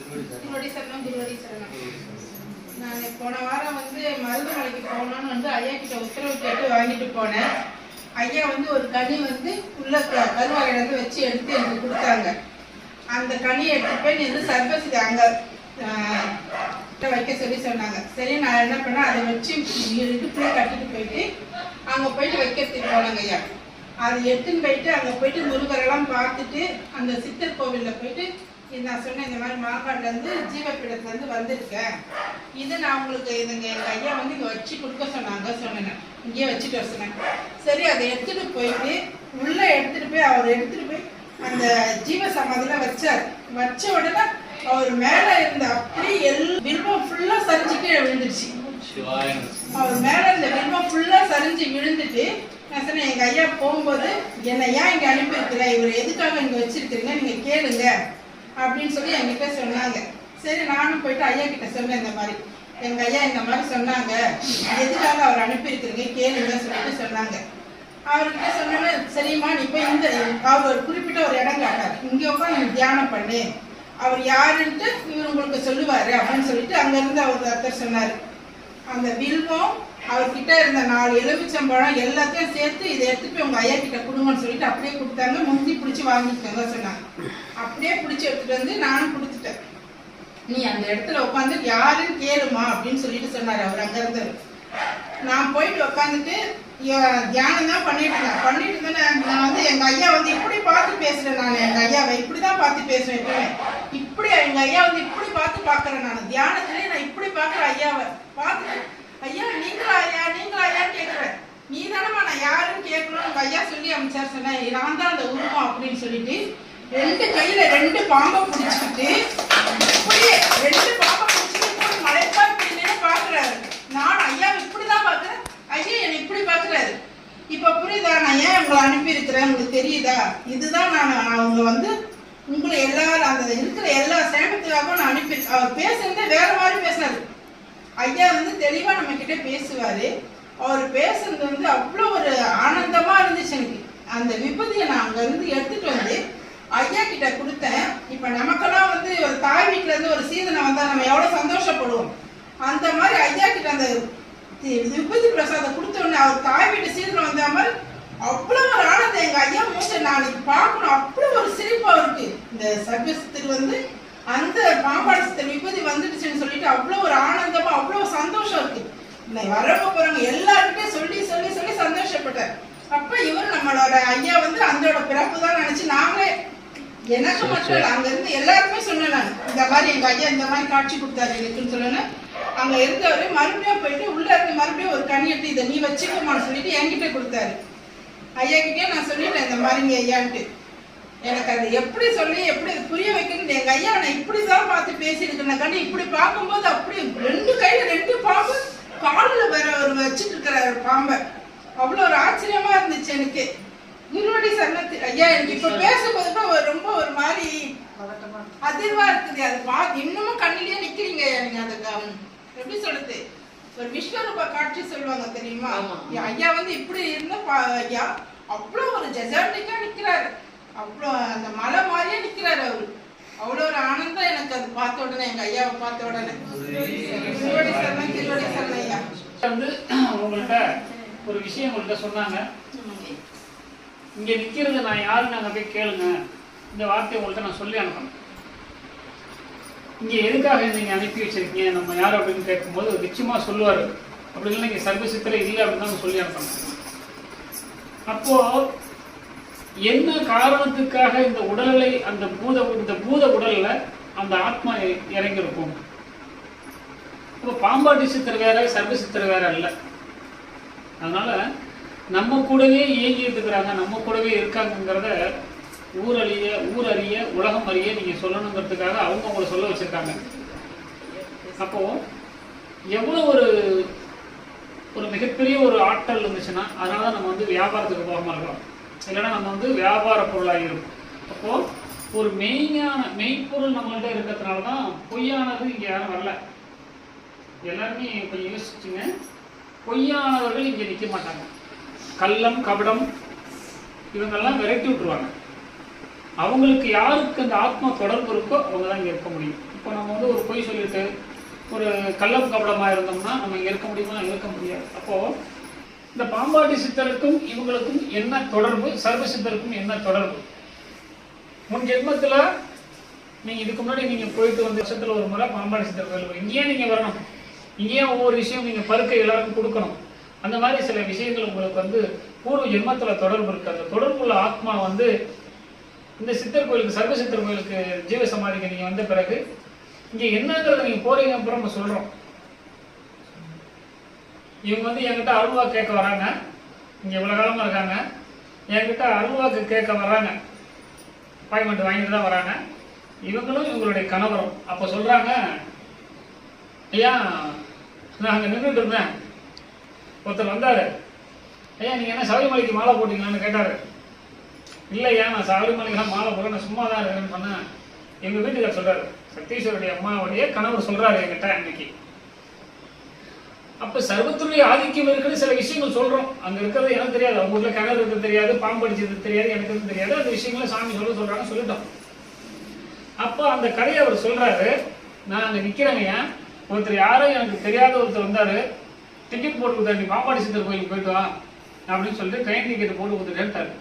குருவடி சரணம் திருவடி சரணம். நான் போன வாரம் வந்து மருதமலைக்கு போகணும்னு வந்து ஐயா கிட்ட உத்தரவு கேட்டு வாங்கிட்டு போனேன். ஐயா வந்து ஒரு கனி வந்து உள்ள க- இருந்து வச்சு எடுத்து எனக்கு கொடுத்தாங்க. அந்த கனியை எடுத்து போய் நீ வந்து சர்வசிதி வைக்க சொல்லி சொன்னாங்க. சரி நான் என்ன பண்ணேன்? அதை வச்சு இடுப்புல கட்டிட்டு போயிட்டு அங்கே போயிட்டு வைக்கிறதுக்கு போனாங்க ஐயா. அதை எடுத்துன்னு போயிட்டு அங்கே போயிட்டு முருகரெல்லாம் பார்த்துட்டு அந்த சித்தர் கோவிலில் போயிட்டு நான் சொன்னேன் இந்த மாதிரி மாங்காட்ல இருந்து ஜீவப்பீடத்துல இருந்து வந்திருக்கேன். இது நான் உங்களுக்கு இதுங்க எங்க ஐயா வந்து இங்க வச்சு கொடுக்க சொன்னாங்க சொன்னேன். இங்கேயே வச்சுட்டு வர சொன்னேன். சரி அதை எடுத்துட்டு போயிட்டு உள்ள எடுத்துட்டு போய் அவர் எடுத்துட்டு போய் அந்த ஜீவ சமாதியில வச்சார். வச்ச உடனே அவர் மேல இருந்த அப்படியே எல் வில்வம் ஃபுல்லா சரிஞ்சு கீழே விழுந்துருச்சு. அவர் மேல இருந்த வில்வம் ஃபுல்லா சரிஞ்சு விழுந்துட்டு நான் சொன்னேன் எங்க ஐயா போகும்போது என்னை ஏன் இங்க அனுப்பியிருக்கிற? இவர் எதுக்காக இங்க வச்சிருக்கிறீங்க? நீங்க கேளுங்க. அப்படின்னு சொல்லி என்கிட்ட சொன்னாங்க. சரி நானும் போயிட்டு ஐயா கிட்ட சொன்னேன் இந்த மாதிரி. எங்க ஐயா இந்த மாதிரி சொன்னாங்க. எதுக்காக அவர் அனுப்பியிருக்கிறீங்க? கேளுங்க சொல்லிட்டு சொன்னாங்க. அவர்கிட்ட சொன்னாங்க சரிம்மா நீ போய் இந்த அவர் ஒரு குறிப்பிட்ட ஒரு இடம் காட்டார். இங்க உட்காந்து நீ தியானம் பண்ணு. அவர் யாருன்ட்டு இவர் உங்களுக்கு சொல்லுவாரு அப்படின்னு சொல்லிட்டு அங்க இருந்து அவர் ஒருத்தர் சொன்னார். அந்த வில்வம் அவர்கிட்ட இருந்த நாலு எலுமிச்சம்பழம் எல்லாத்தையும் சேர்த்து இதை எடுத்துட்டு போய் உங்க ஐயா கிட்ட கொடுங்கன்னு சொல்லிட்டு அப்படியே கொடுத்தாங்க. முந்தி பிடிச்சி வாங்கிக்கோங்க சொன்னாங்க. அப்படியே பிடிச்சி எடுத்துட்டு வந்து நானும் கொடுத்துட்டேன். நீ அந்த இடத்துல உட்காந்து யாருன்னு கேளுமா அப்படின்னு சொல்லிட்டு சொன்னாரு அவர் அங்க இருந்தவர். நான் போயிட்டு உட்காந்துட்டு தியானம் தான் பண்ணிட்டு இருந்தேன். பண்ணிட்டு இருந்தேன் நான் வந்து எங்க ஐயா வந்து இப்படி பார்த்து பேசுறேன் நான். எங்க ஐயாவை இப்படிதான் பார்த்து பேசுவேன் எப்பவுமே. இப்படி எங்க ஐயா வந்து இப்படி பார்த்து பாக்குறேன் நான். தியானத்திலே நான் இப்படி பாக்குறேன் ஐயாவை பார்த்து ஐயா நீங்களா ஐயா நீங்களா ஐயா கேக்குறேன். நீ தானம்மா நான் யாருன்னு கேட்கணும்னு ஐயா சொல்லி அமைச்சார் சொன்னேன். நான் தான் அந்த உருவம் அப்படின்னு சொல்லிட்டு ரெண்டு கையில ரெண்டு பாம்பை பிடிச்சிக்கிட்டு இப்படியே ரெண்டு பாம்பை பிடிச்சிட்டு இப்படி மலைப்பா இப்படி பாக்குறாரு. நான் ஐயா இப்படிதான் பாக்குறேன். ஐயா என்னை இப்படி பாக்குறாரு. இப்ப புரியுதா? நான் ஏன் உங்களை அனுப்பியிருக்கிறேன்? உங்களுக்கு தெரியுதா? இதுதான் நான் அவங்க வந்து உங்களை எல்லாரும் அந்த இருக்கிற எல்லா சேமத்துக்காகவும் நான் அனுப்பி அவர் பேசுறதே வேற மாதிரி பேசினாரு ஐயா வந்து தெளிவாக நம்ம கிட்ட பேசுவார். அவர் பேசுறது வந்து அவ்வளோ ஒரு ஆனந்தமாக இருந்துச்சு எனக்கு. அந்த விபத்தியை நான் அங்கேருந்து எடுத்துகிட்டு வந்து ஐயா கிட்ட கொடுத்தேன். இப்போ நமக்கெல்லாம் வந்து ஒரு தாய் வீட்டிலேருந்து ஒரு சீதனை வந்தால் நம்ம எவ்வளோ சந்தோஷப்படுவோம். அந்த மாதிரி ஐயா கிட்ட அந்த விபத்தி விபூதி பிரசாதம் கொடுத்தோடனே அவர் தாய் வீட்டு சீதனை வந்த மாதிரி அவ்வளோ ஒரு ஆனந்தம். எங்கள் ஐயா மூச்சு நான் பார்க்கணும். அவ்வளோ ஒரு சிரிப்பு அவருக்கு. இந்த சர்வசத்தில் வந்து அந்த பாம்பாடு சித்தர் விபூதி வந்துடுச்சுன்னு சொல்லிட்டு அவ்வளவு ஒரு ஆனந்தமா அவ்வளவு சந்தோஷம் இருக்கு. இந்த வரவங்க போறவங்க எல்லாருக்கிட்டையும் சொல்லி சொல்லி சொல்லி சந்தோஷப்பட்டார். அப்ப இவர் நம்மளோட ஐயா வந்து அந்தோட பிறப்பு தான் நினைச்சு நாங்களே எனக்கு மட்டும் இல்ல அங்க இருந்து எல்லாருமே சொன்னேன் நான். இந்த மாதிரி எங்க ஐயா இந்த மாதிரி காட்சி கொடுத்தாரு எனக்குன்னு சொன்னேன் அங்க இருந்தவர் மறுபடியும் போயிட்டு உள்ள இருந்து மறுபடியும் ஒரு கனி எடுத்து இதை நீ வச்சுக்கோமான்னு சொல்லிட்டு என்கிட்ட கொடுத்தாரு. ஐயா கிட்டே நான் சொல்லிட்டேன் இந்த மாதிரிங்க ஐயான்ட்டு. எனக்கு அது எப்படி சொல்லி எப்படி புரிய வைக்கணும்னு எங்க ஐயா நான் இப்படிதான் பார்த்து பேசியிருக்கேன் கண்டி இப்படி பார்க்கும்போது அப்படி ரெண்டு கையில ரெண்டு பாம்பு காலில் வேற ஒரு வச்சுட்டு இருக்கிறாரு பாம்பை. அவ்வளோ ஒரு ஆச்சரியமா இருந்துச்சு எனக்கு. குருவடி சன்னத்து ஐயா எனக்கு இப்ப பேசும்போது கூட ரொம்ப ஒரு மாதிரி அதிர்வா இருக்குது. அது பா இன்னமும் கண்ணிலேயே நிக்கிறீங்க நீங்க அந்த எப்படி சொல்றது? ஒரு விஸ்வரூப காட்சி சொல்லுவாங்க தெரியுமா. ஐயா வந்து இப்படி இருந்த ஐயா அவ்வளோ ஒரு ஜெஜாண்டிக்கா நிக்கிறாரு. அவ்வளோ அந்த மலை மாதிரியே நிற்கிறாரு அவரு. அவ்வளோ ஒரு ஆனந்தம் எனக்கு அது பார்த்த உடனே எங்கள் ஐயாவை பார்த்த உடனே. திருவடி சரணம் திருவடி சரணம் ஐயா. வந்து உங்கள்கிட்ட ஒரு விஷயம் உங்கள்கிட்ட சொன்னாங்க. இங்கே நிற்கிறது நான் யாருன்னு அங்கே போய் கேளுங்க. இந்த வார்த்தையை உங்கள்கிட்ட நான் சொல்லி அனுப்பணும். இங்கே எதுக்காக நீங்கள் அனுப்பி வச்சிருக்கீங்க? நம்ம யார் அப்படின்னு கேட்கும்போது நிச்சயமாக சொல்லுவார். அப்படி இல்லை இங்க சர்வசித்திர இல்லை அப்படின்னு தான் சொல்லி அனுப்பணும். அப்போது என்ன காரணத்துக்காக இந்த உடலை அந்த பூத இந்த பூத உடல்ல அந்த ஆத்மா இறங்கியிருக்கும்? இப்போ பாம்பாட்டி சித்தர் வேற சர்வ சித்தர் வேற அல்ல. அதனால நம்ம கூடவே இயங்கிட்டு இருக்கிறாங்க நம்ம கூடவே இருக்காங்கங்கிறத ஊரறிய ஊரறிய உலகம் அறிய நீங்க சொல்லணுங்கிறதுக்காக அவங்க உங்களை சொல்ல வச்சிருக்காங்க. அப்போ எவ்வளோ ஒரு ஒரு மிகப்பெரிய ஒரு ஆற்றல் இருந்துச்சுன்னா அதனால தான் நம்ம வந்து வியாபாரத்துக்கு போகாமல் இருக்கிறோம் இல்லைன்னா நம்ம வந்து வியாபார பொருளாக இருக்கும். அப்போ ஒரு மெய்ஞான மெய்ப்பொருள் நம்மள்கிட்ட இருக்கிறதுனால தான் பொய்யானது இங்க யாரும் வரல. எல்லாருமே கொஞ்சம் யோசிச்சுங்க பொய்யானவர்கள் இங்கே நிற்க மாட்டாங்க. கள்ளம் கபடம் இவங்கெல்லாம் விரட்டி விட்டுருவாங்க. அவங்களுக்கு யாருக்கு அந்த ஆத்மா தொடர்பு இருக்கோ அவங்க தான் இங்கே இருக்க முடியும். இப்போ நம்ம வந்து ஒரு பொய் சொல்லிட்டு ஒரு கள்ளம் கபடமாக இருந்தோம்னா நம்ம இங்கே இருக்க முடியுமா இருக்க முடியாது. அப்போது இந்த பாம்பாட்டி சித்தருக்கும் இவங்களுக்கும் என்ன தொடர்பு? சர்வ சித்தருக்கும் என்ன தொடர்பு? முன் ஜென்மத்தில் நீங்கள் இதுக்கு முன்னாடி நீங்கள் போயிட்டு வந்த வருஷத்தில் ஒரு முறை பாம்பாடி சித்தர் கோயில் இங்கேயே நீங்கள் வரணும். இங்கேயே ஒவ்வொரு விஷயம் நீங்கள் பருக்க எல்லாருக்கும் கொடுக்கணும். அந்த மாதிரி சில விஷயங்கள் உங்களுக்கு வந்து பூர்வ ஜென்மத்தில் தொடர்பு இருக்குது அந்த தொடர்புள்ள ஆத்மா வந்து இந்த சித்தர் கோயிலுக்கு சர்வ சித்தர் கோயிலுக்கு ஜீவ சமாதிக்கு நீங்கள் வந்த பிறகு இங்கே என்னங்கிறத நீங்கள் போறீங்க அப்புறம் நம்ம சொல்கிறோம் இவங்க வந்து என்கிட்ட அல்வா கேட்க வராங்க. இங்கே இவ்வளோ காலமாக இருக்காங்க. என்கிட்ட அருள்வாக்கு கேட்க வராங்க. அப்பாயின்மெண்ட் வாங்கிட்டு தான் வராங்க. இவங்களும் இவங்களுடைய கணவரும். அப்போ சொல்கிறாங்க ஐயா நான் அங்கே நின்றுட்டு இருந்தேன். ஒருத்தர் வந்தார். ஐயா நீங்கள் என்ன சபரிமலைக்கு மாலை போட்டிங்களான்னு கேட்டார். இல்லையா நான் சபரிமலைக்கெல்லாம் மாலை போட நான் சும்மா தான் இருக்கேன்னு சொன்னேன். எங்கள் வீட்டுக்கார் சொல்கிறார் சத்தீஸ்வருடைய அம்மாவுடைய கணவர் சொல்கிறாரு என்கிட்ட அன்னைக்கு. அப்ப சர்வத்துடைய ஆதிக்கம் இருக்குன்னு சில விஷயங்கள் சொல்றோம். அங்க இருக்கிறது எனக்கு தெரியாது. அவங்க ஊர்ல கிணறு இருக்கிறது தெரியாது பாம்பு அடிச்சது தெரியாது எனக்கு எதுவும் தெரியாது. அந்த விஷயங்களை சாமி சொல்ல சொல்றாங்க சொல்லிட்டோம். அப்போ அந்த கதையை அவர் சொல்றாரு. நான் அங்க நிக்கிறேங்க ஒருத்தர் யாரும் எனக்கு தெரியாத ஒருத்தர் வந்தாரு. டிக்கெட் போட்டு கொடுத்தாரு நீ பாம்பாடி சித்தர் கோயிலுக்கு போயிட்டு வா அப்படின்னு சொல்லிட்டு ட்ரெயின் டிக்கெட் போட்டு கொடுத்துட்டேன்ட்டாரு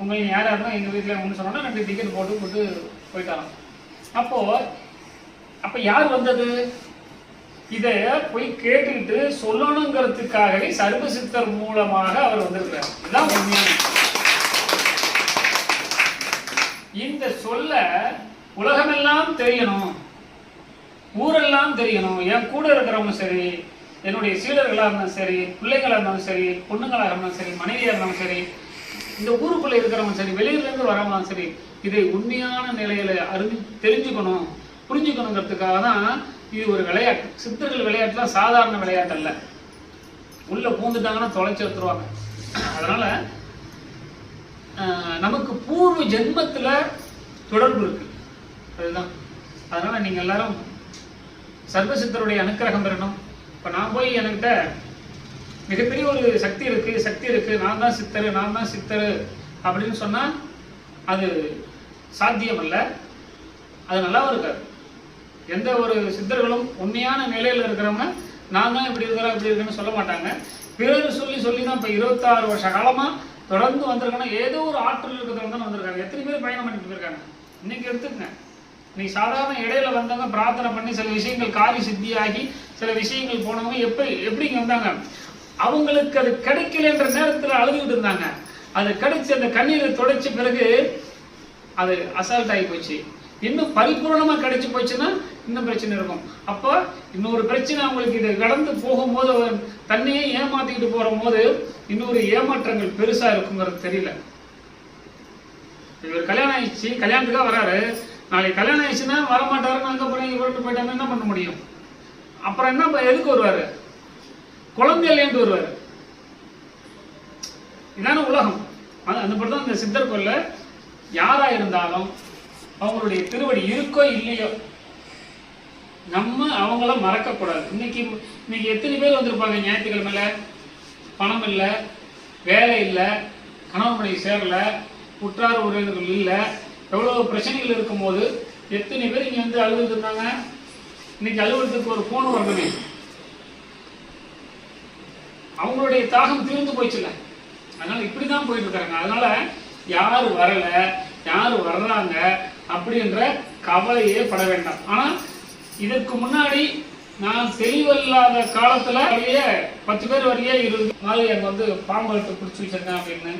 உங்களுக்கு யார் யாருன்னா எங்க வீட்டுல ஒன்று சொன்னோன்னா ரெண்டு டிக்கெட் போட்டு போட்டு போயிட்டாராம். அப்போ அப்ப யார் வந்தது? இதை போய் கேட்டுக்கிட்டு சொல்லணுங்கிறதுக்காகவே சர்வ சித்தர் மூலமாக அவர் வந்திருக்கிறார். இதுதான் உண்மையான இந்த சொல்ல உலகமெல்லாம் தெரியணும். ஊரெல்லாம் தெரியணும். என் கூட இருக்கிறவங்க சரி என்னுடைய சீடர்களாக இருந்தாலும் சரி பிள்ளைங்களா இருந்தாலும் சரி பொண்ணுங்களாக இருந்தாலும் சரி மனைவியாக இருந்தாலும் சரி இந்த ஊருக்குள்ளே இருக்கிறவங்க சரி வெளியில இருந்து வரவங்களும் சரி இதை உண்மையான நிலையில அறிஞ்சு தெரிஞ்சுக்கணும் புரிஞ்சுக்கணுங்கிறதுக்காக தான் இது ஒரு விளையாட்டு. சித்தர்கள் விளையாட்டுலாம் சாதாரண விளையாட்டு அல்ல. உள்ளே பூந்துட்டாங்கன்னா தொலைச்சி எடுத்துருவாங்க அதனால் நமக்கு பூர்வ ஜென்மத்தில் தொடர்பு இருக்கு. அதுதான். அதனால் நீங்கள் எல்லாரும் சர்வசித்தருடைய அனுக்கிரகம் பெறணும். இப்போ நான் போய் என்கிட்ட மிகப்பெரிய ஒரு சக்தி இருக்குது சக்தி இருக்குது நான் தான் சித்தரு நான் தான் சித்தரு அப்படின்னு சொன்னால் அது சாத்தியம் அல்ல அது நல்லாவும் இருக்காது. எந்த ஒரு சித்தர்களும் உண்மையான நிலையில இருக்கிறவங்க நான் தான் இப்படி இருக்கிறேன் இப்படி இருக்கேன்னு சொல்ல மாட்டாங்க. பிறர் சொல்லி சொல்லி தான் இப்போ இருபத்தாறு வருஷ காலமா தொடர்ந்து வந்திருக்கேன்னா ஏதோ ஒரு ஆற்றல் இருக்கிறவங்க தான் வந்திருக்காங்க. எத்தனை பேர் பயணம் பண்ணிட்டு போயிருக்காங்க இன்னைக்கு எடுத்துக்கங்க. நீ சாதாரண இடையில வந்தவங்க பிரார்த்தனை பண்ணி சில விஷயங்கள் காரி சித்தியாகி சில விஷயங்கள் போனவங்க எப்படி எப்படி வந்தாங்க? அவங்களுக்கு அது கிடைக்கலன்ற நேரத்துல அழுதுகிட்டு இருந்தாங்க. அது கிடைச்சு அந்த கண்ணீரை துடைச்ச பிறகு அது அசால்ட் ஆகி போச்சு. இன்னும் பரிபூர்ணமாக கிடைச்சு போச்சுன்னா இன்னும் பிரச்சனை இருக்கும். அப்போ இன்னொரு பிரச்சனை அவங்களுக்கு இதை கடந்து போகும்போது அவர் தன்னையே ஏமாத்திக்கிட்டு போற போது இன்னொரு ஏமாற்றங்கள் பெருசா இருக்குங்கிறது தெரியல. இவர் கல்யாணம் ஆயிடுச்சு கல்யாணத்துக்காக வராரு. நாளைக்கு கல்யாணம் ஆயிடுச்சுன்னா வரமாட்டாருன்னு அங்கே போய் இவர்கிட்ட போயிட்டாங்க என்ன பண்ண முடியும்? அப்புறம் என்ன ப- எதுக்கு வருவாரு? குழந்தை இல்லைன்ட்டு வருவாரு. இதான உலகம். அந்த படம் தான் இந்த சித்தர் கோயில்ல யாரா இருந்தாலும் அவங்களுடைய திருவடி இருக்கோ இல்லையோ நம்ம அவங்கள மறக்கக்கூடாது. இன்னைக்கு இன்னைக்கு எத்தனை பேர் வந்திருப்பாங்க ஞாயிற்றுக்கிழமையில பணம் இல்லை வேலை இல்லை கணவன் மனைவி சேரல உற்றார் உறவினர்கள் இல்லை எவ்வளோ பிரச்சனைகள் இருக்கும்போது எத்தனை பேர் இங்கே வந்து அழுதுட்டு இருந்தாங்க இன்னைக்கு அலுவலகத்துக்கு ஒரு ஃபோன் வரணுமே அவங்களுடைய தாகம் தீர்ந்து போயிடுச்சுல அதனால இப்படிதான் போயிட்டு இருக்காங்க. அதனால யார் வரல யார் வர்றாங்க அப்படின்ற கவலையே பட வேண்டாம். ஆனால் இதற்கு முன்னாடி நான் தெளிவில்லாத காலத்துல வரையே பத்து பேர் வரையே இருபது மாதிரி அங்க வந்து பாம்பு எடுத்து பிடிச்சி வச்சிருக்கேன் அப்படின்னு.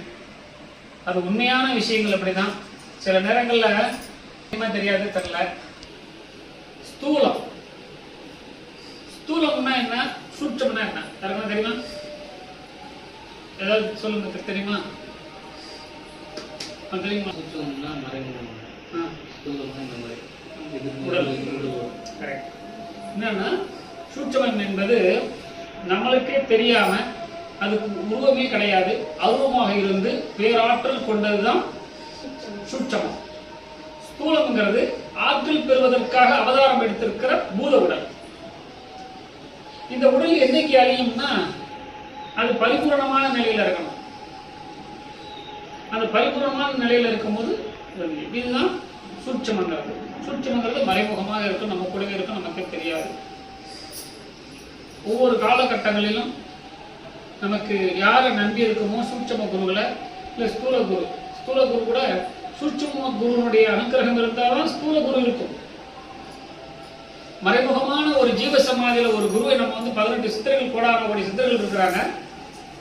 அது உண்மையான விஷயங்கள் அப்படிதான். சில நேரங்கள்ல என்ன தெரியாது தெரியல. ஸ்தூலம். ஸ்தூலம்னா என்ன? சூட்சம்னா என்ன? யாருக்கா தெரியுமா? ஏதாவது சொல்லுங்க தெரியுமா? தெரியுமா? சுத்தம்னா மறைமுகம் ஸ்தூலம்னா இந்த மாதிரி. இது உடல். கரெக்ட் என்னன்னா சூட்சமம் என்பது நம்மளுக்கே தெரியாம அதுக்கு உருவமே கிடையாது. அருவமாக இருந்து பேராற்றல் கொண்டதுதான் சூட்சமம். ஸ்தூலம்ங்கிறது ஆற்றல் பெறுவதற்காக அவதாரம் எடுத்திருக்கிற பூத உடல். இந்த உடல் என்னைக்கு அழியும்னா அது பரிபூரணமான நிலையில இருக்கணும். அந்த பரிபூரணமான நிலையில இருக்கும்போது இதுதான் சூட்சமங்கிறது. சூட்சமங்கிறது மறைமுகமாக இருக்கும். நம்ம கூடவே இருக்கும். நமக்கு தெரியாது. ஒவ்வொரு காலகட்டங்களிலும் நமக்கு யாரை நம்பி இருக்குமோ சூட்சம குருகளை இல்லை ஸ்தூல குரு. ஸ்தூல குரு கூட சூட்சம குருவனுடைய அனுக்கிரகம் இருந்தால்தான் ஸ்தூல குரு இருக்கும். மறைமுகமான ஒரு ஜீவ சமாதியில் ஒரு குருவை நம்ம வந்து பதினெட்டு சித்தர்கள் கோடான கோடி சித்தர்கள் இருக்கிறாங்க.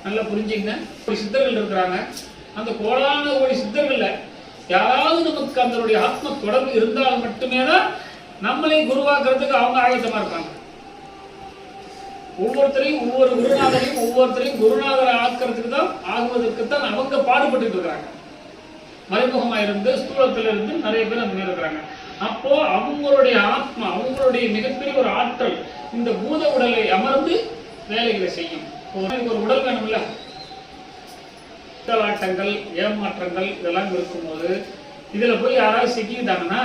நல்லா புரிஞ்சுங்க. ஒரு சித்தர்கள் இருக்கிறாங்க. அந்த கோடான கோடி சித்தர்கள்ல யாராவது நமக்கு அதனுடைய ஆத்ம தொடர்பு இருந்தால் மட்டுமே தான் நம்மளை குருவாக்குறதுக்கு அவங்க ஆயத்தமா இருக்காங்க ஒவ்வொருத்தரையும் ஒவ்வொரு குருநாதரையும் ஒவ்வொருத்தரையும் குருநாதரை ஆக்குறதுக்கு தான் ஆகுவதற்கு தான் அவங்க பாடுபட்டு இருக்கிறாங்க. மறைமுகமா இருந்து ஸ்தூலத்துல இருந்து நிறைய பேர் அந்த மாதிரி இருக்கிறாங்க. அப்போ அவங்களுடைய ஆத்மா அவங்களுடைய மிகப்பெரிய ஒரு ஆற்றல் இந்த பூத உடலை அமர்ந்து வேலைகளை செய்யும். ஒரு ஒரு உடல் வேணும்ல? பித்தலாட்டங்கள் ஏமாற்றங்கள் இதெல்லாம் இருக்கும்போது இதுல போய் யாராவது சிக்கிட்டாங்கன்னா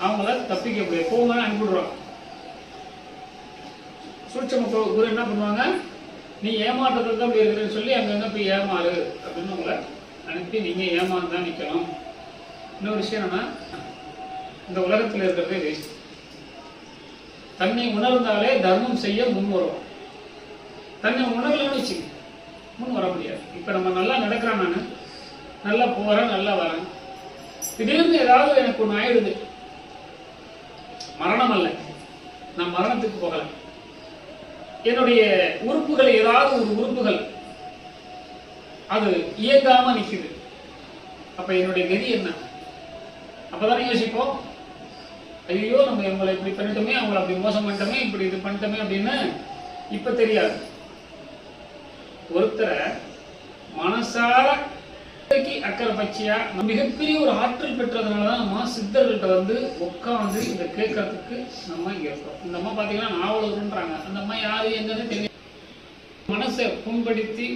அவங்கள தப்பிக்க முடியாது. போங்க அனுப்பிடுறோம் சூட்சம கு- குரு என்ன பண்ணுவாங்க? நீ ஏமாற்றத்தில் தான் போய் இருக்கிறேன்னு சொல்லி அங்கங்கே போய் ஏமாறு அப்படின்னு உங்களை அனுப்பி நீங்க ஏமாந்து தான் நிற்கணும் இன்னொரு விஷயம் என்னென்னா இந்த உலகத்தில் இருக்கிறதே வேஸ்ட். தன்னை உணர்ந்தாலே தர்மம் செய்ய முன் வரும் தன்னை உணரலன்னு வச்சுக்கோங்க. முன் வர முடியாது. இப்போ நம்ம நல்லா நடக்கிறேன் நான். நல்லா போறேன் நல்லா வரேன். திடீர்னு ஏதாவது எனக்கு ஒன்று ஆயிடுது. மரணம் அல்ல. நான் மரணத்துக்கு போகலை. என்னுடைய உறுப்புகள் ஏதாவது ஒரு உறுப்புகள். அது இயங்காம நிக்குது. அப்ப என்னுடைய கதி என்ன? அப்பதானே யோசிப்போம். ஐயோ நம்ம இவங்களை இப்படி பண்ணிட்டோமே அவங்கள அப்படி மோசம் பண்ணிட்டோமே இப்படி இது பண்ணிட்டோமே அப்படின்னு இப்ப தெரியாது. ஒருத்தரை மனசார அக்கறை பச்சையா மிகப்பெரிய ஒரு ஆற்றல் பெற்றதுனால தான் நம்ம சித்தர்கிட்ட வந்து உட்காந்து இதை கேட்கறதுக்கு நம்ம இங்கே இருக்கோம் இந்த அம்மா பாத்தீங்கன்னா நாவலூர்ன்றாங்க. அந்த அம்மா யாரு எங்கன்னு தெரியும் மனசை புண்படுத்தி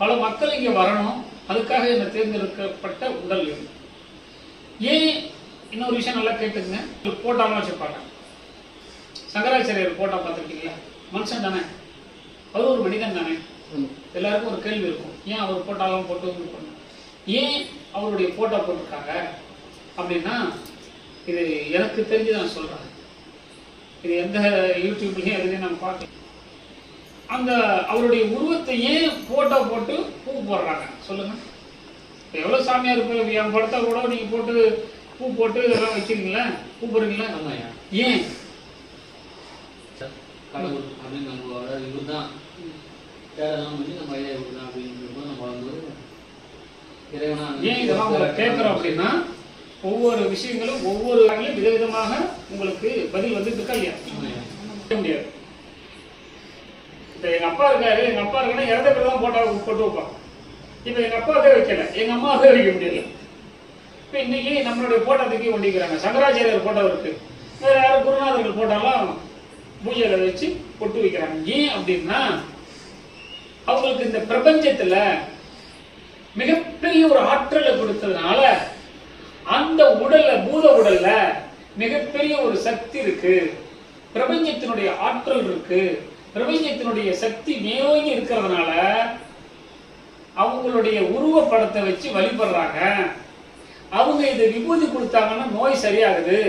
பல மக்கள் இங்க வரணும். அதுக்காக இந்த தேர்ந்தெடுக்கப்பட்ட உடல் இது. ஏன் இன்னொரு விஷயம் நல்லா கேட்டுங்க போட்டாலாம் வச்சுருப்பாங்க சங்கராச்சாரியர் போட்டா பார்த்துருக்கீங்களா? மனுஷன் தானே. அவர் ஒரு மனிதன் தானே. எல்லாருக்கும் ஒரு கேள்வி இருக்கும். ஏன் அவர் போட்டாலாம் போட்டு பண்ணணும் ஏன் அவருடைய போட்டோ போட்டிருக்காங்க? அப்படின்னா இது எனக்கு தெரிஞ்சு நான் சொல்றேன். இது எந்த யூடியூப்லயும் எதுலையும் நம்ம பார்க்கல. அந்த அவருடைய உருவத்தை ஏன் போட்டோ போட்டு பூ போடுறாங்க? சொல்லுங்க. இப்ப எவ்வளவு சாமியார் இப்போ என் படத்தை கூட நீங்க போட்டு பூ போட்டு இதெல்லாம் வைக்கிறீங்களா? பூ போடுறீங்களா. ஏன் கடவுள் அப்படின்னு நம்மளோட இவர் தான் தேடலாம் பண்ணி நம்ம ஐயா இவர் தான் அப்படின்றப்போ நம்ம வந்து இறைவனா ஏன் இதெல்லாம் உங்களை கேட்குறோம் அப்படின்னா ஒவ்வொரு விஷயங்களும் ஒவ்வொரு வகையிலும் விதவிதமாக உங்களுக்கு பதில் வந்துட்டு இருக்கா இல்லையா முடியாது. இப்போ எங்கள் அப்பா இருக்காரு எங்கள் அப்பா இருக்குன்னா இறந்த பேர் தான் போட்டால் போட்டு வைப்பான் இப்போ எங்கள் அப்பாவுக்கே வைக்கல எங்கள் அம்மாவுக்கே வைக்க முடியல. இப்போ இன்னைக்கு நம்மளுடைய போட்டத்துக்கு தூக்கி கொண்டிருக்கிறாங்க சங்கராச்சாரியர் போட்டோ இருக்கு. வேற யாரும் குருநாதர்கள் போட்டாலும் பூஜையில் வச்சு பொட்டு வைக்கிறாங்க. ஏன் அப்படின்னா அவங்களுக்கு இந்த பிரபஞ்சத்துல மிகப்பெரிய ஒரு ஆற்றலை கொடுத்ததுனால அந்த உடல்ல பூத உடல்ல மிகப்பெரிய ஒரு சக்தி இருக்கு. பிரபஞ்சத்தினுடைய ஆற்றல் இருக்கு. பிரபஞ்சத்தினுடைய சக்தி மேலோங்கி இருக்கிறதுனால அவங்களுடைய உருவப்படத்தை வச்சு வழிபடுறாங்க. அவங்க இது விபூதி கொடுத்தாங்கன்னா நோய் சரியாகுது.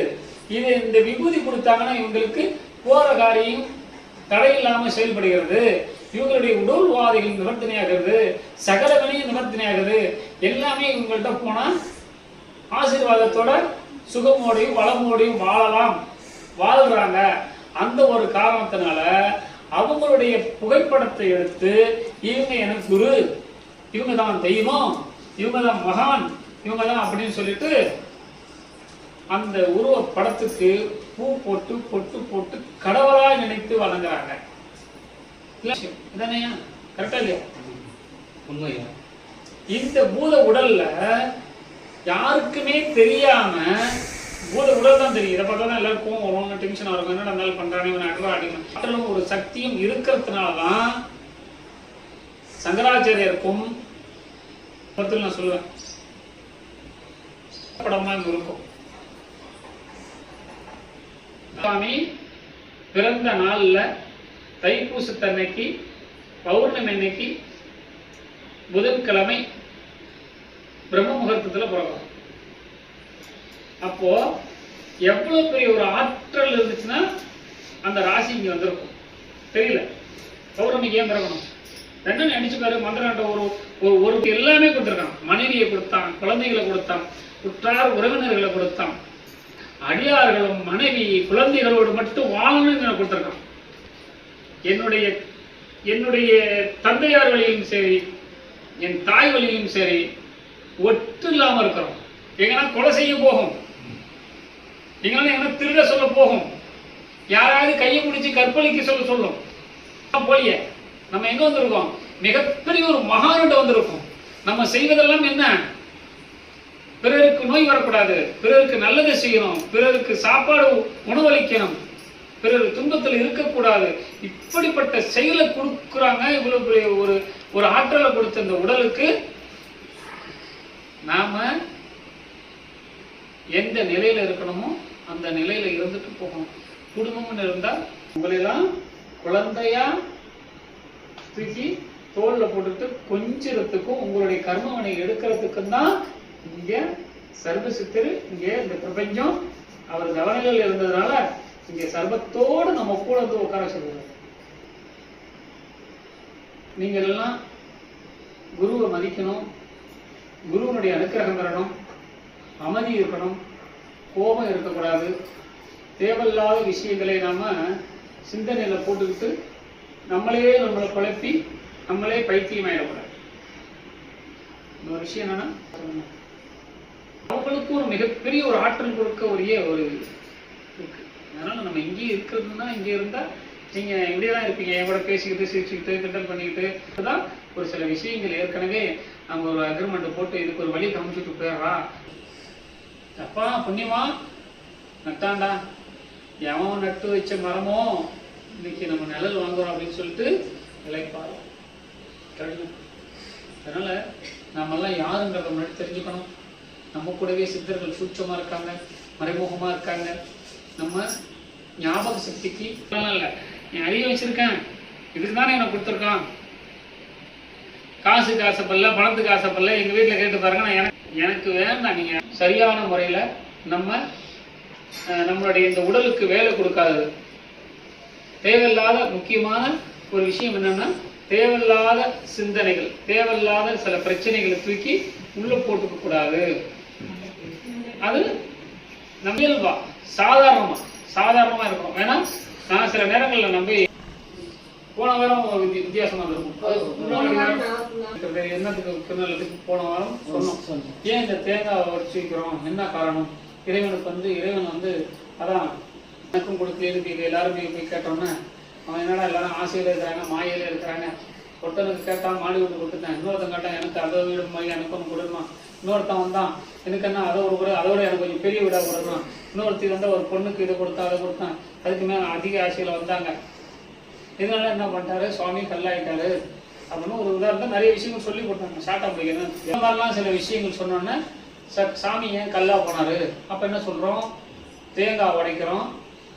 இது இந்த விபூதி கொடுத்தாங்கன்னா இவங்களுக்கு போற காரியம் தடை இல்லாமல் செயல்படுகிறது. இவங்களுடைய உடல் உபாதைகள் நிவர்த்தனையாகிறது சகல வினையும் நிவர்த்தனையாகுது எல்லாமே இவங்கள்ட்ட போனால் ஆசீர்வாதத்தோட சுகமோடையும் வளமோடையும் வாழலாம். வாழ்கிறாங்க அந்த ஒரு காரணத்தினால அவங்களுடைய புகைப்படத்தை எடுத்து இவங்க எனக்கு குரு இவங்க தான் தெய்வம் இவங்க தான் மகான் இவங்க தான் அப்படின்னு சொல்லிட்டு அந்த உருவ படத்துக்கு பூ போட்டு பொட்டு போட்டு கடவுளா நினைத்து வழங்குறாங்க இல்ல? கரெக்டா இல்லையா? உண்மையா? இந்த பூத உடல்ல யாருக்குமே தெரியாம பூத உடல் தான் தெரியும். இதை பார்த்தா தான் எல்லாரும் வரும். டென்ஷன் வரும் என்ன இருந்தாலும் பண்றானே இவன் அடிக்கணும் ஒரு சக்தியும் இருக்கிறதுனால தான் சங்கராச்சாரியருக்கும் நான் சொல்லுவேன். படமா இங்க இருக்கும். சுவாமி பிறந்த நாள்ல தைப்பூசத்தன்னைக்கு பௌர்ணமி அன்னைக்கு புதன்கிழமை பிரம்ம முகூர்த்தத்தில் பிறக்கும் அப்போ எவ்வளவு பெரிய ஒரு ஆற்றல் இருந்துச்சுன்னா அந்த ராசி இங்கே வந்திருக்கும். தெரியல. பௌர்ணமிக்கு ஏன் பிறக்கணும்? என்ன நினைச்சு பாரு மந்திராண்ட ஒரு ஒரு ஒரு எல்லாமே கொடுத்துருக்கான். மனைவியை கொடுத்தான் குழந்தைகளை கொடுத்தான் உற்றார் உறவினர்களை கொடுத்தான். அடியார்களும் மனைவி குழந்தைகளோடு மட்டும் வாழணும்னு எனக்கு கொடுத்துருக்கான் என்னுடைய என்னுடைய தந்தையார் வழியிலும் சரி என் தாய் வழியிலும் சரி ஒட்டு இல்லாம இருக்கிறோம். எங்கன்னா கொலை செய்ய போகும். எங்கன்னா என்ன திருட சொல்ல போகும். யாராவது கையை பிடிச்சி கற்பழிக்க சொல்ல சொல்லும். போலிய. நம்ம எங்க வந்திருக்கோம்? மிகப்பெரிய ஒரு மகானிட்ட வந்திருக்கோம். நம்ம செய்வதெல்லாம் என்ன? பிறருக்கு நோய் வரக்கூடாது. பிறருக்கு நல்லது செய்யணும். பிறருக்கு சாப்பாடு உணவளிக்கணும் பிறர் துன்பத்தில் இருக்கக்கூடாது. இப்படிப்பட்ட செயலை கொடுக்குறாங்க. இவ்வளவு பெரிய ஒரு ஒரு ஆற்றலை கொடுத்த இந்த உடலுக்கு நாம எந்த நிலையில இருக்கணுமோ அந்த நிலையில இருந்துட்டு போகணும். குடும்பம்னு இருந்தா உங்களெல்லாம் குழந்தையா தூக்கி தோல்ல போட்டுட்டு கொஞ்சத்துக்கும் உங்களுடைய கர்மவனை எடுக்கிறதுக்கும் தான் இங்க சர்வசித்தர் இங்கே இந்த பிரபஞ்சம். அவர் கவனங்கள் இருந்ததுனால இங்கே சர்வத்தோடு நம்ம கூட வந்து உட்கார சொல்லுவார் நீங்கள் எல்லாம் குருவை மதிக்கணும் குருவனுடைய அனுக்கிரகம் பெறணும் அமைதி இருக்கணும் கோபம் இருக்கக்கூடாது. தேவையில்லாத விஷயங்களை நாம சிந்தனையில போட்டுக்கிட்டு நம்மளையே நம்மளை குழப்பி நம்மளே பைத்தியமாயிடக்கூடாது. இன்னொரு விஷயம் என்னன்னா அவங்களுக்கு ஒரு மிகப்பெரிய ஒரு ஆற்றல் கொடுக்க உரிய ஒரு இருக்கு. அதனால நம்ம இங்கேயே இருக்கிறதுனா இங்கே இருந்தா நீங்க இப்படியே தான் இருப்பீங்க. என் கூட பேசிக்கிட்டு சிரிச்சுக்கிட்டு கிண்டல் பண்ணிக்கிட்டு. தான் ஒரு சில விஷயங்கள் ஏற்கனவே அவங்க ஒரு அக்ரிமெண்ட் போட்டு இதுக்கு ஒரு வழி காமிச்சிட்டு போயிடுறா. அப்பா புண்ணியமா? நட்டாண்டா எவன் நட்டு வச்ச மரமோ? இன்னைக்கு நம்ம நிழல் வாங்குறோம் அப்படின்னு சொல்லிட்டு விளைப்பாரு அதனால நாமெல்லாம் யாருன்றத முன்னாடி தெரிஞ்சுக்கணும். நம்ம கூடவே சித்தர்கள் சூட்சமா இருக்காங்க மறைமுகமா இருக்காங்க. நம்ம ஞாபக சக்திக்கு இல்லை. என் அறிய வச்சிருக்கேன். இதுக்கு தானே எனக்கு கொடுத்துருக்கான். காசுக்கு ஆசைப்படல பணத்துக்கு ஆசைப்படல எங்க வீட்டுல கேட்டு பாருங்க நான் எனக்கு எனக்கு வேண்டாம். நீங்க சரியான முறையில நம்ம அஹ், நம்மளுடைய இந்த உடலுக்கு வேலை கொடுக்காது தேவையில்லாத முக்கியமான ஒரு விஷயம் என்னன்னா தேவையில்லாத சிந்தனைகள் தேவையில்லாத சில பிரச்சனைகளை தூக்கி உள்ள போட்டுக்க கூடாது அது நம்ம இயல்பா. சாதாரணமா. சாதாரணமா இருக்கும். ஏன்னா நான் சில நேரங்கள்ல நம்பி போன வாரம் வித்தியாசமா இருக்கும். என்னத்துக்கு போன வாரம் சொன்னோம். ஏன் இந்த தேங்காய் வச்சுக்கிறோம் என்ன காரணம்? இறைவனுக்கு வந்து இறைவன் வந்து அதான் எனக்கும் கொடுத்து எதுக்கு இது எல்லாருமே போய் கேட்டோம்னா அவன் என்னடா எல்லாரும் ஆசையில இருக்கிறாங்க மாயில இருக்கிறாங்க. ஒருத்தனுக்கு கேட்டான் மாடி ஒன்று கொடுத்துட்டேன். இன்னொருத்தன் கேட்டான் எனக்கு அதை வீடு மாதிரி எனக்கு ஒன்று கொடுமா? இன்னொருத்தன் வந்தான் எனக்கு என்ன அதை ஒரு கூட அதோட எனக்கு கொஞ்சம் பெரிய வீடாக கொடுக்கணும் இன்னொருத்தி வந்து ஒரு பொண்ணுக்கு இதை கொடுத்தா அதை கொடுத்தான். அதுக்கு மேலே அதிக ஆசையில் வந்தாங்க. இதனால என்ன பண்ணிட்டாரு? சுவாமி கல்லாயிட்டாரு. அப்படின்னு ஒரு உதாரணம் நிறைய விஷயங்கள் சொல்லி கொடுத்தாங்க. ஷார்ட்டா முடிக்கணும் இந்த மாதிரிலாம் சில விஷயங்கள் சொன்னோன்னே ச- சாமி ஏன் கல்லா போனாரு? அப்போ என்ன சொல்கிறோம் தேங்காய் உடைக்கிறோம்.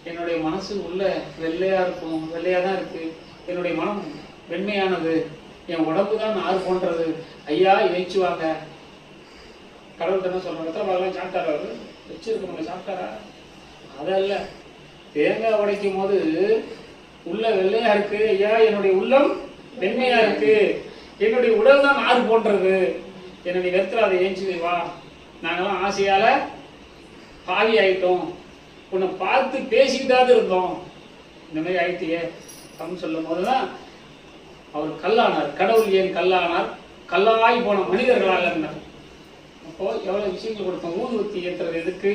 என்னுடைய மனசு உள்ள வெள்ளையாக இருக்கும். வெள்ளையாக தான் இருக்குது என்னுடைய மனம் வெண்மையானது. என் உடம்பு தான் நார் போன்றது. ஐயா இறைச்சுவாங்க. கடவுள் என்ன சொல்றாங்க எத்தனை பாகலாம் சாப்பிட்டாரா அவரு. வச்சிருக்கவங்க சாப்பிட்டாரா? அதல்ல. தேங்காய் உடைக்கும் போது உள்ள வெள்ளையா இருக்கு. ஐயா என்னுடைய உள்ளம் வெண்மையா இருக்கு. என்னுடைய உடல் தான் நார் போன்றது. என்னுடைய வெறுத்துல அதை ஏஞ்சி வா. நாங்கெல்லாம் ஆசையால பாவி ஆயிட்டோம். உன்னை பார்த்து பேசிக்கிட்டாது இருந்தோம். இந்த மாதிரி ஆயிட்டியே. அப்படின்னு சொல்லும் போதுதான் அவர் கல்லானார். கடவுள் ஏன் கல்லானார்? கல்லாய் போன மனிதர்களாக இருந்தார். அப்போ எவ்வளோ விஷயங்கள் கொடுத்தோம்? ஊதுவத்தி ஏற்றுறது எதுக்கு?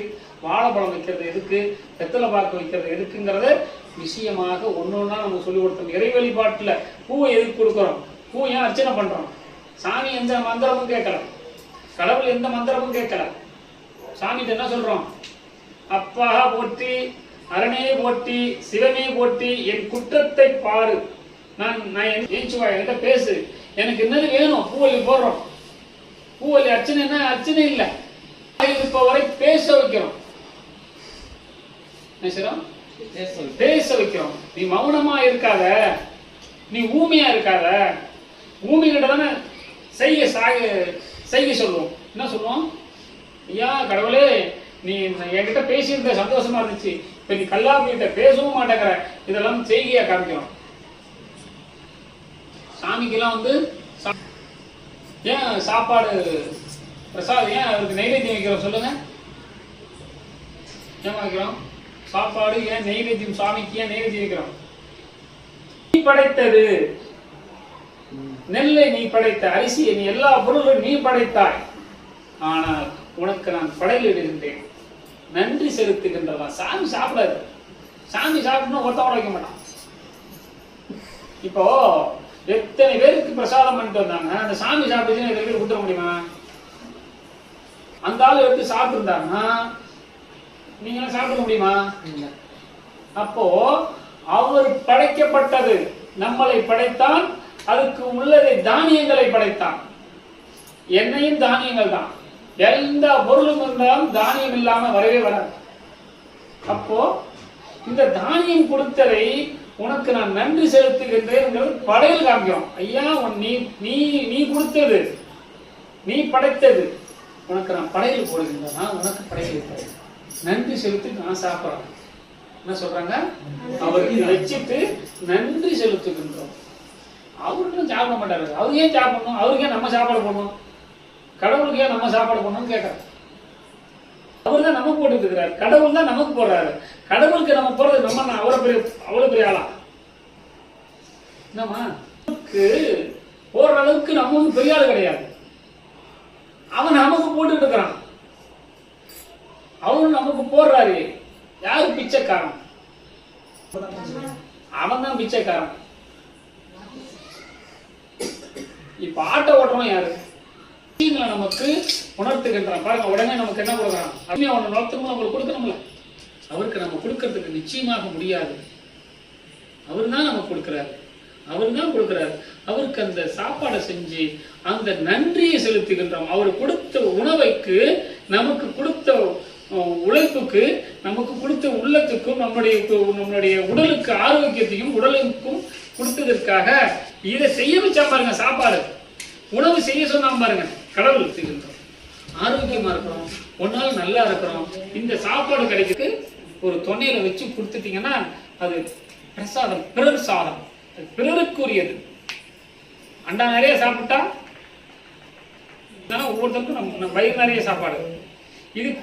வாழைப்பழம் வைக்கிறது எதுக்கு? வெத்தலை பாக்கு வைக்கிறது எதுக்குங்கிறத விஷயமாக ஒன்னொன்னா நம்ம சொல்லி கொடுத்தோம். இறை வழிபாட்டில் பூவை எதுக்கு கொடுக்குறோம்? பூ ஏன் அர்ச்சனை பண்ணுறோம் சாமி எந்த மந்திரமும் கேட்கல. கடவுள் எந்த மந்திரமும் கேட்கல. சாமிகிட்ட என்ன சொல்கிறோம் அப்பா போற்றி அரணே போற்றி சிவனே போற்றி என் குற்றத்தை பாரு. நான் நான் ஏச்சுவா என்கிட்ட பேசு. எனக்கு என்னது வேணும்? பூவல்லி போடுறோம். பூவல்லி அர்ச்சனை என்ன? அர்ச்சனை இல்ல. இப்ப வரை பேச வைக்கிறோம்? பேச வைக்கிறோம். நீ மௌனமா இருக்காத. நீ ஊமையா இருக்காத. ஊமைகிட்ட தானே செய்ய சாக செய்ய சொல்லுவோம். என்ன சொல்லுவோம்? ஐயா கடவுளே நீ என்கிட்ட பேசியிருந்த சந்தோஷமா இருந்துச்சு. இப்ப நீ கல்லாப்பிட்ட பேசவும் மாட்டேங்கிற. இதெல்லாம் செய்கையா காமிக்கிறோம். சாமிக்கெல்லாம் வந்து ஏன் சாப்பாடு பிரசாதம்? ஏன் அவருக்கு நைவேத்தியம் வைக்கிறோம்? சொல்லுங்க. ஏன் வைக்கிறோம்? சாப்பாடு ஏன் நைவேத்தியம்? சாமிக்கு ஏன் நைவேத்தியம் வைக்கிறோம்? நீ படைத்தது. நெல்லை நீ படைத்த அரிசியை நீ எல்லா பொருளும் நீ படைத்தாய். ஆனால் உனக்கு நான் படையிலிடுகின்றேன் நன்றி செலுத்துகின்றவன். சாமி சாப்பிடாது. சாமி சாப்பிடணும் ஒருத்தவன் வைக்க மாட்டான். இப்போ எத்தனை பேருக்கு பிரசாதம் பண்ணிட்டு வந்தாங்க? அந்த சாமி சாப்பிட்டுச்சுன்னா எத்தனை பேர் கொடுத்துட முடியுமா? அந்த ஆள் எடுத்து சாப்பிட்டுருந்தாங்கன்னா நீங்க சாப்பிட முடியுமா? அப்போ அவர் படைக்கப்பட்டது. நம்மளை படைத்தான் அதுக்கு உள்ளதை தானியங்களை படைத்தான். என்னையும் தானியங்கள் தான். எந்த பொருளும் இருந்தாலும் தானியம் இல்லாம வரவே வராது. அப்போ இந்த தானியம் கொடுத்ததை உனக்கு நான் நன்றி செலுத்துகின்றேன் படையல் காமிக்கிறோம் ஐயா உன் நீ நீ நீ கொடுத்தது. நீ படைத்தது. உனக்கு நான் படையல் போடுகின்றேன். நான் உனக்கு படையல். நன்றி செலுத்தி நான் சாப்பிட்றேன். என்ன சொல்றாங்க? அவருக்கு வச்சுட்டு நன்றி செலுத்துகின்றோம். அவருக்கும் சாப்பிட மாட்டாரு அவருக்கு ஏன் சாப்பிடணும்? அவருக்கு நம்ம சாப்பாடு போடணும்? கடவுளுக்கு நம்ம சாப்பாடு போடணும்னு கேட்கறேன் அவர் தான் நமக்கு போட்டுட்டு இருக்கிறார் கடவுள் தான் நமக்கு போடுறாரு. கடவுளுக்கு நம்ம போறது நம்ம அவ்வளவு பெரிய அவ்வளவு பெரிய ஆளா? என்னம்மா? நமக்கு போடுற அளவுக்கு நம்ம ஒன்றும் பெரிய ஆள் கிடையாது. அவன் நமக்கு போட்டுட்டு இருக்கிறான் அவன் நமக்கு போடுறாரு. யாரு பிச்சைக்காரன்? அவன் தான் பிச்சைக்காரன். இப்ப ஆட்டோ ஓட்டுறவன் யாரு? விஷயங்களை நமக்கு உணர்த்துகின்றான் பாருங்க உடனே நமக்கு என்ன கொடுக்குறான்? அப்படியே அவனை உணர்த்தணும் அவங்களுக்கு கொடுக்கணும்ல. அவருக்கு நம்ம கொடுக்கறதுக்கு நிச்சயமாக முடியாது. அவர் தான் நமக்கு கொடுக்குறாரு. அவர் தான் கொடுக்குறாரு. அவருக்கு அந்த சாப்பாடை செஞ்சு அந்த நன்றியை செலுத்துகின்றோம். அவர் கொடுத்த உணவைக்கு நமக்கு கொடுத்த உழைப்புக்கு நமக்கு கொடுத்த உள்ளத்துக்கும் நம்முடைய நம்மளுடைய உடலுக்கு ஆரோக்கியத்தையும் உடலுக்கும் கொடுத்ததற்காக இதை செய்ய வச்சா பாருங்க சாப்பாடு. உணவு செய்ய சொன்னா பாருங்க. கடவுள் செய்கின்றோம் ஆரோக்கியமா இருக்கிறோம் ஒரு நாள் நல்லா இருக்கிறோம். இந்த சாப்பாடு கிடைக்கிறது ஒரு துணையில வச்சு கொடுத்துட்டீங்கன்னா அது பிரசாதம் பிறர் சாதம். அது பிறருக்குரியது. அண்டா நிறைய சாப்பிட்டா ஒவ்வொருத்தருக்கும் நம்ம நம்ம வயிறு நிறைய சாப்பாடு. இது